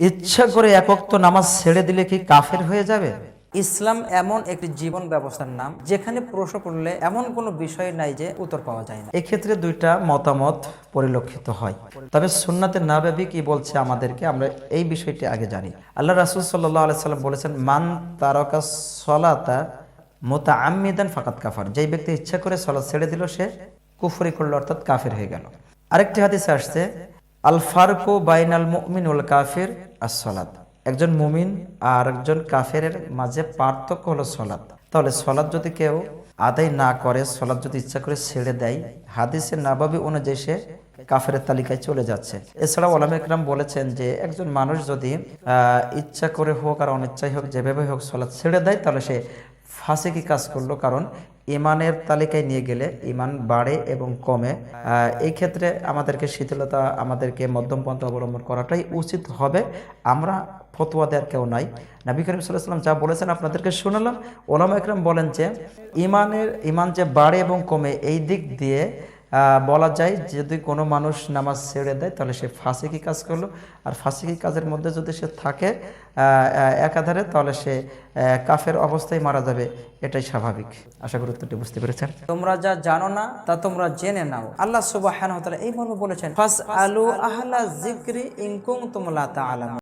ইচ্ছা করে একক তো নামাজ ছেড়ে দিলে কি কাফের হয়ে যাবে? ইসলাম এমন একটি জীবন ব্যবস্থার নাম যেখানে প্রশ্ন করলে এমন কোনো বিষয় নাই যে উত্তর পাওয়া যায় না। এক্ষেত্রে দুইটা মতামত পরিলক্ষিত হয়। তবে সুন্নাতে নাবাবি কি বলছে আমাদেরকে আমরা এই বিষয়টি আগে জানি। আল্লাহ রাসুল সাল্লাহ সাল্লাম বলেছেন মান তারকা সলাতা মোতা আমিদান ফাকাত কাফার। যেই ব্যক্তি ইচ্ছা করে সলাৎ ছেড়ে দিল সে কুফরি করল অর্থাৎ কাফের হয়ে গেল। আরেকটি হাদিসে আসছে আল ফারকু বাইনাল মুমিন উল কাফির আর সলাদ একজন মুমিন আর একজন কাফের মাঝে পার্থক্য হলো সলাদ তাহলে সলাদ যদি কেউ আদায় না করে সলাদ যদি ইচ্ছা করে ছেড়ে দেয় হাদিসের নাবাবি অনুযায়ী সে কাফের তালিকায় চলে যাচ্ছে। এছাড়াও ওলাম একরাম বলেছেন যে, একজন মানুষ যদি ইচ্ছা করে হোক আর অনিচ্ছাই হোক, যেভাবে হোক সলাদ ছেড়ে দেয়, তাহলে সে ফাঁসে কি কাজ করল? কারণ ইমানের তালিকায় নিয়ে গেলে ইমান বাড়ে এবং কমে। এই ক্ষেত্রে আমাদেরকে শীতলতা আমাদেরকে মধ্যম পন্থা অবলম্বন করাটাই উচিত হবে। আমরা ফতুয়া দেওয়ার কেউ নাই। নবী করিম সাল্লাম যা বলেছেন আপনাদেরকে শুনলাম। ওলামা একরম বলেন যে ইমানের ইমান যে বাড়ে এবং কমে, এই দিক দিয়ে বলা যায় যদি কোনো মানুষ নামাজ ছেড়ে দেয়, তাহলে সে ফাঁসিকি কাজ করল? আর ফাঁসিকি কাজের মধ্যে যদি সে থাকে একাধারে, তাহলে সে কাফের অবস্থায় মারা যাবে। এটাই স্বাভাবিক। আশা করি উত্তরটি বুঝতে পেরেছেন। তোমরা যা জানো না, তা তোমরা জেনে নাও। আল্লাহ সুবাহ এই মর্মে বলেছেন ফাস আলু আহলা জিক্রি ইনকুম তোমলা তা